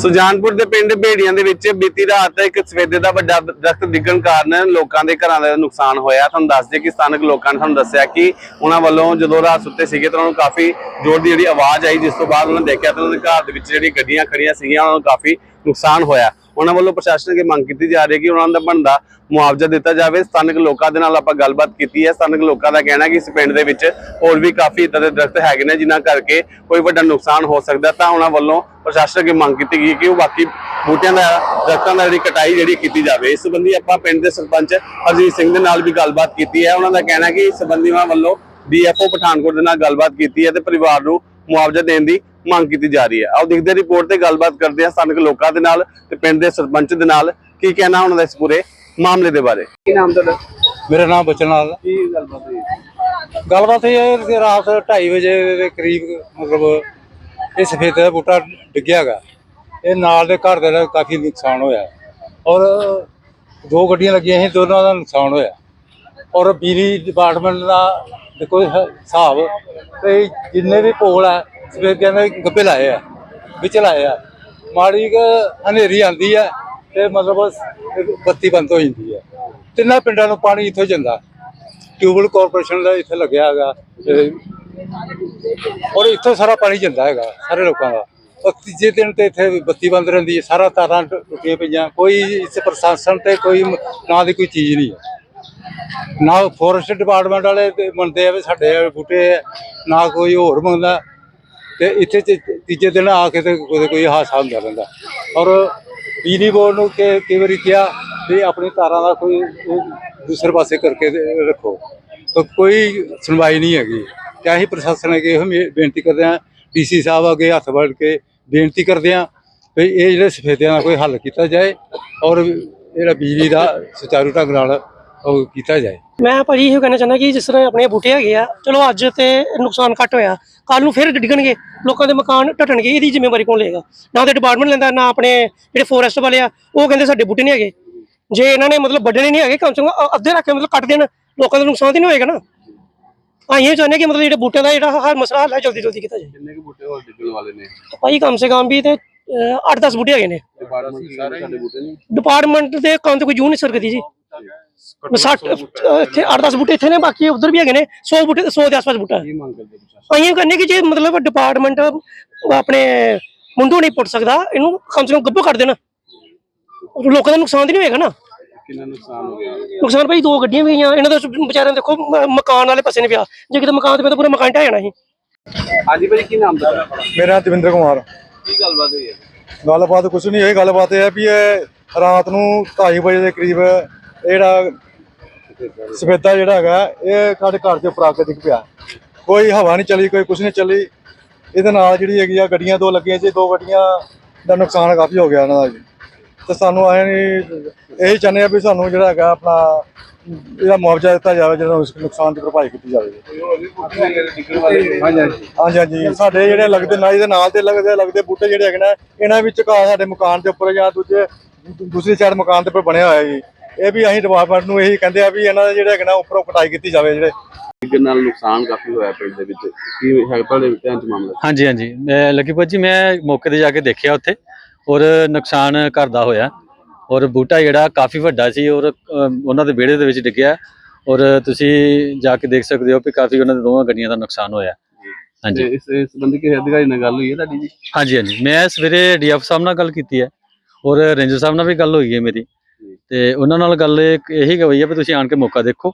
ਸੁਜਾਨਪੁਰ ਦੇ ਪਿੰਡ ਭੇੜੀਆਂ ਦੇ ਵਿੱਚ ਬੀਤੀ ਰਾਤ ਇੱਕ ਸਵੇਦੇ ਦਾ ਵੱਡਾ ਦਰਖਤ ਡਿੱਗਣ ਕਾਰਨ ਲੋਕਾਂ ਦੇ ਘਰਾਂ ਦਾ ਨੁਕਸਾਨ ਹੋਇਆ। ਤੁਹਾਨੂੰ ਦੱਸ ਦਈਏ ਕਿ ਸਥਾਨਕ ਲੋਕਾਂ ਨੇ ਸਾਨੂੰ ਦੱਸਿਆ ਕਿ ਉਹਨਾਂ ਵੱਲੋਂ ਜਦੋਂ ਰਾਤ ਸੁੱਤੇ ਸੀਗੇ ਤਾਂ ਉਹਨਾਂ ਨੂੰ ਕਾਫੀ ਜ਼ੋਰ ਦੀ ਜਿਹੜੀ ਆਵਾਜ਼ ਆਈ, ਜਿਸ ਤੋਂ ਬਾਅਦ ਉਹਨਾਂ ਨੇ ਦੇਖਿਆ ਤਾਂ ਉਹਨਾਂ ਦੇ ਘਰ ਦੇ ਵਿੱਚ ਜਿਹੜੀ ਗੱਡੀਆਂ ਖੜੀਆਂ ਸੀਗੀਆਂ, ਉਹਨਾਂ ਨੂੰ ਕਾਫੀ ਨੁਕਸਾਨ ਹੋਇਆ। ਉਹਨਾਂ ਵੱਲੋਂ ਪ੍ਰਸ਼ਾਸਨ ਅੱਗੇ ਮੰਗ ਕੀਤੀ ਜਾ ਰਹੀ ਹੈ ਕਿ ਉਹਨਾਂ ਦਾ ਬਣਦਾ ਮੁਆਵਜ਼ਾ ਦਿੱਤਾ ਜਾਵੇ। ਸਥਾਨਕ ਲੋਕਾਂ ਦੇ ਨਾਲ ਆਪਾਂ ਗੱਲਬਾਤ ਕੀਤੀ ਹੈ। ਸਥਾਨਕ ਲੋਕਾਂ ਦਾ ਕਹਿਣਾ ਕਿ ਇਸ ਪਿੰਡ ਦੇ ਵਿੱਚ ਹੋਰ ਵੀ ਕਾਫੀ ਇਦਾਂ ਦੇ ਦਰਖਤ ਹੈਗੇ ਨੇ, ਜਿਨ੍ਹਾਂ ਕਰਕੇ ਕੋਈ ਵੱਡਾ ਨੁਕਸਾਨ ਹੋ ਸਕਦਾ ਤਾਂ ਉਹਨਾਂ ਵੱਲੋਂ ਪ੍ਰਸ਼ਾਸਨ ਅੱਗੇ ਮੰਗ ਕੀਤੀ ਗਈ ਕਿ ਉਹ ਬਾਕੀ ਬੂਟਿਆਂ ਦਾ, ਦਰਖਤਾਂ ਦਾ ਜਿਹੜੀ ਕਟਾਈ ਜਿਹੜੀ ਕੀਤੀ ਜਾਵੇ। ਇਸ ਸੰਬੰਧੀ ਆਪਾਂ ਪਿੰਡ ਦੇ ਸਰਪੰਚ ਹਰਜੀਤ ਸਿੰਘ ਦੇ ਨਾਲ ਵੀ ਗੱਲਬਾਤ ਕੀਤੀ ਹੈ। ਉਹਨਾਂ ਦਾ ਕਹਿਣਾ ਕਿ ਇਸ ਸੰਬੰਧੀ ਉਹਨਾਂ ਵੱਲੋਂ ਡੀਐਫਓ ਪਠਾਨਕੋਟ ਦੇ ਨਾਲ ਗੱਲਬਾਤ ਕੀਤੀ ਹੈ ਤੇ ਪਰਿਵਾਰ ਨੂੰ ਮੁਆਵਜ਼ਾ ਦੇਣ ਦੀ ਮੰਗ ਕੀਤੀ ਜਾ ਰਹੀ ਹੈ। ਆਓ ਦੇਖਦੇ ਹਾਂ ਰਿਪੋਰਟ ਤੇ ਗੱਲਬਾਤ ਕਰਦੇ ਹਾਂ ਸਥਾਨਕ ਲੋਕਾਂ ਦੇ ਨਾਲ ਤੇ ਪਿੰਡ ਦੇ ਸਰਪੰਚ ਦੇ ਨਾਲ ਕੀ ਕਹਿਣਾ ਉਹਨਾਂ ਦਾ ਇਸ ਪੂਰੇ ਮਾਮਲੇ ਦੇ ਬਾਰੇ। ਕੀ ਨਾਮ ਤੁਹਾਡਾ? ਮੇਰਾ ਨਾਮ ਬਚਨ ਲਾਲ ਹੈ। ਕੀ ਗੱਲਬਾਤ ਹੋਈ? ਗੱਲਬਾਤ ਇਹ ਹੈ ਕਿ ਰਾਤ 2:30 ਵਜੇ ਦੇ ਕਰੀਬ ਮਤਲਬ ਇਹ ਸਫੇਦੇ ਦਾ ਬੂਟਾ ਡਿੱਗਿਆ ਹੈਗਾ। ਇਹ ਨਾਲ ਦੇ ਘਰ ਦੇ ਦਾ ਕਾਫੀ ਨੁਕਸਾਨ ਹੋਇਆ। ਔਰ ਦੋ ਗੱਡੀਆਂ ਲੱਗੀਆਂ ਸੀ ਦੋਨਾਂ ਦਾ ਨੁਕਸਾਨ ਹੋਇਆ। ਔਰ ਬਿਜਲੀ ਡਿਪਾਰਟਮੈਂਟ ਦਾ ਦੇਖੋ ਇਹ ਹਿਸਾਬ ਤੇ ਜਿੰਨੇ ਵੀ ਪੋਲ ਆ ਸਫੇਦਿਆਂ ਦੇ ਗੱਪੇ ਲਾਏ ਆ ਵਿੱਚ ਲਾਏ ਆ। ਮਾੜੀ ਕੁ ਹਨੇਰੀ ਆਂਦੀ ਆ ਤੇ ਮਤਲਬ ਬੱਤੀ ਬੰਦ ਹੋ ਜਾਂਦੀ ਹੈ ਤਿੰਨਾਂ ਪਿੰਡਾਂ ਨੂੰ ਪਾਣੀ ਇੱਥੋਂ ਜਾਂਦਾ। ਟਿਊਬਲ ਕਾਰਪੋਰੇਸ਼ਨ ਦਾ ਇੱਥੇ ਲੱਗਿਆ ਹੈਗਾ ਔਰ ਇੱਥੋਂ ਸਾਰਾ ਪਾਣੀ ਜਾਂਦਾ ਹੈਗਾ, ਸਾਰੇ ਲੋਕਾਂ ਦਾ। ਔਰ ਤੀਜੇ ਦਿਨ ਤੇ ਇੱਥੇ ਬੱਤੀ ਬੰਦ ਰਹਿੰਦੀ ਹੈ ਸਾਰਾ ਤਾਰਾਂ ਟੁ- ਟੁੱਟੀਆਂ ਪਈਆਂ, ਕੋਈ ਇਸ ਪ੍ਰਸ਼ਾਸਨ ਤੇ ਕੋਈ ਨਾ ਦੀ ਕੋਈ ਚੀਜ਼ ਨਹੀਂ ਹੈ ਨਾ ਫੋਰੈਸਟ ਡਿਪਾਰਟਮੈਂਟ ਵਾਲੇ ਮੰਨਦੇ ਆ ਵੀ ਸਾਡੇ ਬੂਟੇ ਨਾ ਕੋਈ ਹੋਰ ਮੰਗਦਾ। ਤੇ ਇੱਥੇ ਤੇ ਤੀਜੇ ਦਿਨ ਆ ਕੇ ਤੇ ਕੋਈ ਕੋਈ ਹਾਦਸਾ ਹੁੰਦਾ ਰਹਿੰਦਾ। ਔਰ ਬਿਜਲੀ ਬੋਰਡ ਨੂੰ ਕਿ ਕਈ ਵਾਰੀ ਕਿਹਾ ਵੀ ਆਪਣੀ ਤਾਰਾਂ ਦਾ ਕੋਈ ਦੂਸਰੇ ਪਾਸੇ ਕਰਕੇ ਰੱਖੋ। ਤਾਂ ਕੋਈ ਸੁਣਵਾਈ ਨਹੀਂ ਹੈਗੀ। ਤੇ ਅਸੀਂ ਪ੍ਰਸ਼ਾਸਨ ਅੱਗੇ ਇਹੋ ਮੇ- ਬੇਨਤੀ ਕਰਦੇ ਹਾਂ। ਡੀਸੀ ਸਾਹਿਬ ਅੱਗੇ ਹੱਥ ਵੜ ਕੇ ਬੇਨਤੀ ਕਰਦੇ ਹਾਂ ਵੀ ਇਹ ਜਿਹੜੇ ਸਫੇਦਿਆਂ ਦਾ ਕੋਈ ਹੱਲ ਕੀਤਾ ਜਾਏ ਔਰ ਜਿਹੜਾ ਬਿਜਲੀ ਦਾ ਸੁਚਾਰੂ ਢੰਗ ਨਾਲ ਉਹ ਕੀਤਾ ਜਾਏ। ਮੈਂ ਭਾਜੀ ਇਹ ਕਹਿਣਾ ਚਾਹੁੰਦਾ ਕਿ ਜਿਸ ਤਰ੍ਹਾਂ ਆਪਣੇ ਬੂਟੇ ਹੈਗੇ ਆ ਚਲੋ ਅੱਜ ਤੇ ਨੁਕਸਾਨ ਘੱਟ ਹੋਇਆ ਕੱਲ ਨੂੰ ਫਿਰ ਡਿੱਗਣਗੇ ਲੋਕਾਂ ਦੇ ਮਕਾਨ ਢਟਣਗੇ ਇਹਦੀ ਜ਼ਿੰਮੇਵਾਰੀ ਕੌਣ ਲਏਗਾ? ਨਾ ਤੇ ਡਿਪਾਰਟਮੈਂਟ ਲੈਂਦਾ ਨਾ ਆਪਣੇ ਜਿਹੜੇ ਫੋਰੈਸਟ ਵਾਲੇ ਆ ਉਹ ਕਹਿੰਦੇ ਸਾਡੇ ਬੂਟੇ ਨਹੀਂ ਹੈਗੇ। ਜੇ ਇਹਨਾਂ ਨੇ ਮਤਲਬ ਵੱਢਣੇ ਨਹੀਂ ਹੈਗੇ ਕਮ ਸੇ ਕਮ ਅੱਧੇ ਰੱਖ ਕੇ ਮਤਲਬ ਕੱਟ ਦੇਣ ਲੋਕਾਂ ਦਾ ਨੁਕਸਾਨ ਤਾਂ ਨਹੀਂ ਹੋਏਗਾ ਨਾ? ਇਹ ਚਾਹੁੰਦੇ ਕਿ ਮਤਲਬ ਜਿਹੜੇ ਬੂਟਿਆਂ ਦਾ ਜਿਹੜਾ ਹਰ ਮਸਲਾ ਹੱਲ ਹੈ ਜਲਦੀ ਜਲਦੀ ਕੀਤਾ ਜਾਏ। ਕਿੰਨੇ ਕੁ ਬੂਟੇ ਹੋਰ ਡਿੱਗਣ ਵਾਲੇ ਨੇ? ਭਾਈ ਕਮ ਸੇ ਕਮ ਵੀ ਤੇ 8-10 ਬੂਟੇ ਹੈਗੇ ਨੇ। ਡਿਪਾਰਟਮੈਂਟ ਸਾਰੇ ਸਾਡੇ ਬੂਟੇ ਨਹੀਂ ਡਿਪਾਰਟਮੈਂਟ ਦੇ ਕੰਮ ਤੇ ਕੋਈ ਜੂ ਨਹੀਂ ਸਕਦੀ ਜੀ। 60 ਇੱਥੇ 8-10 ਬੂਟੇ ਇੱਥੇ ਨੇ ਬਾਕੀ ਉਧਰ ਵੀ ਹੈਗੇ ਨੇ 100 ਬੂਟੇ 100 ਦੇ ਆਸ-ਪਾਸ ਬੂਟਾ। ਹੈ ਕੀ ਮੰਗ ਕਰਦੇ ਪ੍ਰਸ਼ਾਸਨ ਅਸੀਂ ਇਹ ਕਹਿੰਦੇ ਕਿ ਜੇ ਮਤਲਬ ਡਿਪਾਰਟਮੈਂਟ ਆਪਣੇ ਮੁੰਡੂ ਨਹੀਂ ਪੁੱਟ ਸਕਦਾ ਇਹਨੂੰ ਕਮ ਸੇ ਕਮ ਗੱਭੋ ਕਰ ਦੇਣਾ। ਉਹ ਲੋਕਾਂ ਦਾ ਨੁਕਸਾਨ ਤਾਂ ਨਹੀਂ ਹੋਏਗਾ ਨਾ। ਕਿੰਨਾ ਨੁਕਸਾਨ ਹੋ ਗਿਆ? ਨੁਕਸਾਨ ਭਾਈ ਦੋ ਗੱਡੀਆਂ ਵੀ ਗਈਆਂ ਇਹਨਾਂ ਦਾ ਵਿਚਾਰਿਆਂ ਦੇ ਦੇਖੋ ਮ- ਮਕਾਨ ਵਾਲੇ ਪਾਸੇ ਨੇ ਪਿਆ ਜੇ ਕਿਤੇ ਮਕਾਨ ਤੇ ਪਿਆ ਤਾਂ ਪੂਰਾ ਮਕਾਨ ਢਹਿ ਜਾਣਾ ਸੀ। ਹਾਂਜੀ ਭਾਈ ਕੀ ਨਾਮ ਤੁਹਾਡਾ? ਮੇਰਾ ਨਾਮ ਦਵਿੰਦਰ ਕੁਮਾਰ। ਕੀ ਗੱਲਬਾਤ ਹੋਈ ਹੈ? ਗੱਲਬਾਤ ਕੁਛ ਨਹੀਂ ਇਹ ਗੱਲਬਾਤ ਇਹ ਹੈ ਵੀ ਇਹ ਰਾਤ ਨੂੰ 2:30 ਵਜੇ ਦੇ ਕਰੀਬ ਜਿਹੜਾ ਸਫੇਦਾ ਜਿਹੜਾ ਹੈਗਾ, ਇਹ ਸਾਡੇ ਘਰ ਦੇ ਉੱਪਰ ਪਿਆ। ਕੋਈ ਹਵਾ ਨਹੀਂ ਚੱਲੀ, ਕੋਈ ਕੁਛ ਨਹੀਂ ਚੱਲੀ। ਇਹਦੇ ਨਾਲ ਜਿਹੜੀ ਹੈਗੀ ਆ, ਗੱਡੀਆਂ ਦੋ ਲੱਗੀਆਂ ਸੀ, ਦੋ ਗੱਡੀਆਂ ਦਾ ਨੁਕਸਾਨ ਕਾਫੀ ਹੋ ਗਿਆ ਇਹਨਾਂ ਦਾ ਜੀ। ਤੇ ਸਾਨੂੰ ਆਏ ਨਹੀਂ ਇਹੀ ਚਾਹੁੰਦੇ ਆ ਵੀ ਸਾਨੂੰ ਜਿਹੜਾ ਹੈਗਾ ਆਪਣਾ, ਇਹਦਾ ਮੁਆਵਜ਼ਾ ਦਿੱਤਾ ਜਾਵੇ ਜਿਹੜਾ ਉਸ ਨੁਕਸਾਨ ਦੀ ਭਰਪਾਈ ਕੀਤੀ ਜਾਵੇ ਹਾਂਜੀ ਹਾਂਜੀ। ਸਾਡੇ ਜਿਹੜੇ ਲੱਗਦੇ ਨਾਈ ਦੇ ਨਾਲ ਤੇ ਲੱਗਦੇ ਲੱਗਦੇ ਬੂਟੇ ਜਿਹੜੇ ਹੈਗੇ ਨੇ, ਇਹਨਾਂ ਵਿੱਚ ਘਾਹ ਸਾਡੇ ਮਕਾਨ ਦੇ ਉੱਪਰ ਜਾਂ ਦੂਜੇ, ਦੂਸਰੀ ਸਾਈਡ ਮਕਾਨ ਦੇ ਉੱਪਰ ਬਣਿਆ ਹੋਇਆ ਜੀ। ਇਹ ਵੀ ਅਸੀਂ ਡਿਪਾਰਟਮੈਂਟ ਨੂੰ ਇਹੀ ਕਹਿੰਦੇ ਆ ਵੀ ਇਹਨਾਂ ਦੇ ਜਿਹੜੇ ਹੈਗੇ ਨਾ ਉੱਪਰੋਂ ਕਟਾਈ ਕੀਤੀ ਜਾਵੇ ਜਿਹੜੇ। ਡਿੱਗਣ ਨਾਲ ਨੁਕਸਾਨ ਕਾਫੀ ਹੋਇਆ ਪਿੰਡ ਦੇ ਵਿੱਚ? ਕੀ ਹੈ ਤੁਹਾਡੇ ਧਿਆਨ ਚ ਮਾਮਲਾ? ਹਾਂਜੀ ਹਾਂਜੀ। ਮੈਂ ਲੱਕੀਪਤ ਜੀ ਮੈਂ ਮੌਕੇ ਤੇ ਜਾ ਕੇ ਦੇਖਿਆ ਉੱਥੇ ਔਰ ਨੁਕਸਾਨ ਘਰ ਦਾ ਹੋਇਆ। ਔਰ ਬੂਟਾ ਜਿਹੜਾ ਕਾਫੀ ਵੱਡਾ ਸੀ ਔਰ ਉਹਨਾਂ ਦੇ ਵਿਹੜੇ ਦੇ ਵਿੱਚ ਡਿੱਗਿਆ। ਔਰ ਤੁਸੀਂ ਜਾ ਕੇ ਦੇਖ ਸਕਦੇ ਹੋ ਕਿ ਕਾਫੀ ਉਹਨਾਂ ਦੇ ਦੋਵਾਂ ਗੱਡੀਆਂ ਦਾ ਨੁਕਸਾਨ ਹੋਇਆ। ਹਾਂਜੀ। ਇਸ ਸੰਬੰਧੀ ਕਿਸੇ ਅਧਿਕਾਰੀ ਨਾਲ ਗੱਲ ਹੋਈ ਹੈ ਤੁਹਾਡੀ ਜੀ? ਹਾਂਜੀ ਹਾਂਜੀ। ਮੈਂ ਸਵੇਰੇ ਡੀਐਫ ਸਾਹਿਬ ਨਾਲ ਗੱਲ ਕੀਤੀ ਹੈ। ਔਰ ਰੇਂਜਰ ਸਾਹਿਬ ਨਾਲ ਵੀ ਗੱਲ ਹੋਈ ਹੈ ਮੇਰੀ। ਤੇ ਉਹਨਾਂ ਨਾਲ ਗੱਲ ਇਹ- ਇਹੀ ਹੋਈ ਹੈ ਵੀ ਤੁਸੀਂ ਆਣ ਕੇ ਮੌਕਾ ਦੇਖੋ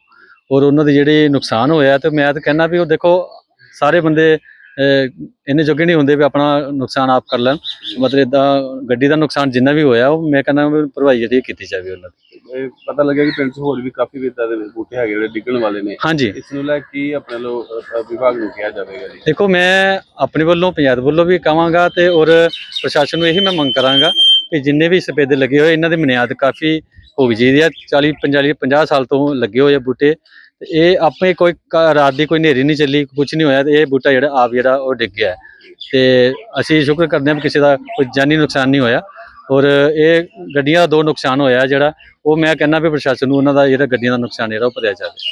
ਔਰ ਉਹਨਾਂ ਦੇ ਜਿਹੜੇ ਨੁਕਸਾਨ ਹੋਇਆ ਤੇ ਮੈਂ ਤਾਂ ਕਹਿੰਦਾ ਵੀ ਉਹ ਦੇਖੋ ਸਾਰੇ ਬੰਦੇ ਇੰਨੇ ਜੋਗੇ ਨਹੀਂ ਹੁੰਦੇ ਵੀ ਆਪਣਾ ਨੁਕਸਾਨ ਆਪ ਕਰ ਲੈਣ। ਮਤਲਬ ਇਦਾਂ ਗੱਡੀ ਦਾ ਨੁਕਸਾਨ ਜਿੰਨਾ ਵੀ ਹੋਇਆ ਉਹ ਮੈਂ ਕਹਿੰਦਾ ਭਰਵਾਈ ਜਿਹੜੀ ਕੀਤੀ ਜਾਵੇ ਉਹਨਾਂ ਦੀ। ਪਤਾ ਲੱਗਿਆ ਕਿ ਪਿੰਡ 'ਚ ਹੋਰ ਵੀ ਕਾਫੀ ਵਿਦਾ ਦੇ ਬੂਟੇ ਹੈਗੇ ਜਿਹੜੇ ਡਿੱਗਣ ਵਾਲੇ ਨੇ। ਹਾਂਜੀ। ਇਸ ਨੂੰ ਲੈ ਕੇ ਆਪਣੇ ਲੋ ਵਿਭਾਗ ਨੂੰ ਕਿਹਾ ਜਾਵੇਗਾ ਜੀ। ਦੇਖੋ ਮੈਂ ਆਪਣੇ ਵੱਲੋਂ ਪੰਜਾਬ ਵੱਲੋਂ ਵੀ ਕਹਾਂਗਾ ਤੇ ਔਰ ਪ੍ਰਸ਼ਾਸਨ ਨੂੰ ਇਹੀ ਮੈਂ ਮੰਗ ਕਰਾਂਗਾ ਕਿ ਜਿੰਨੇ ਵੀ ਸਫੇਦੇ ਲੱਗੇ ਹੋਏ, ਇਹਨਾਂ ਦੀ ਮਨਿਆਦ ਕਾਫੀ ਹੋ ਗਈ ਜੀ ਆ 40 45 50 ਸਾਲ ਤੋਂ ਲੱਗੇ ਹੋਏ ਆ ਬੂਟੇ। ਤੇ ਇਹ ਆਪੇ ਕੋਈ ਕ- ਰਾਤ ਦੀ ਕੋਈ ਹਨੇਰੀ ਨਹੀਂ ਚੱਲੀ ਕੁਝ ਨਹੀਂ ਹੋਇਆ ਤੇ ਇਹ ਬੂਟਾ ਜਿਹੜਾ ਆਪ ਜਿਹੜਾ ਉਹ ਡਿੱਗ ਗਿਆ। ਤੇ ਅਸੀਂ ਸ਼ੁਕਰ ਕਰਦੇ ਹਾਂ ਵੀ ਕਿਸੇ ਦਾ ਕੋਈ ਜਾਨੀ ਨੁਕਸਾਨ ਨਹੀਂ ਹੋਇਆ। ਔਰ ਇਹ ਗੱਡੀਆਂ ਦਾ ਦੋ ਨੁਕਸਾਨ ਹੋਇਆ ਜਿਹੜਾ, ਉਹ ਮੈਂ ਕਹਿੰਦਾ ਵੀ ਪ੍ਰਸ਼ਾਸਨ ਨੂੰ ਉਹਨਾਂ ਦਾ ਜਿਹੜਾ ਗੱਡੀਆਂ ਦਾ ਨੁਕਸਾਨ ਜਿਹੜਾ ਉਹ ਭਰਿਆ ਜਾਵੇ।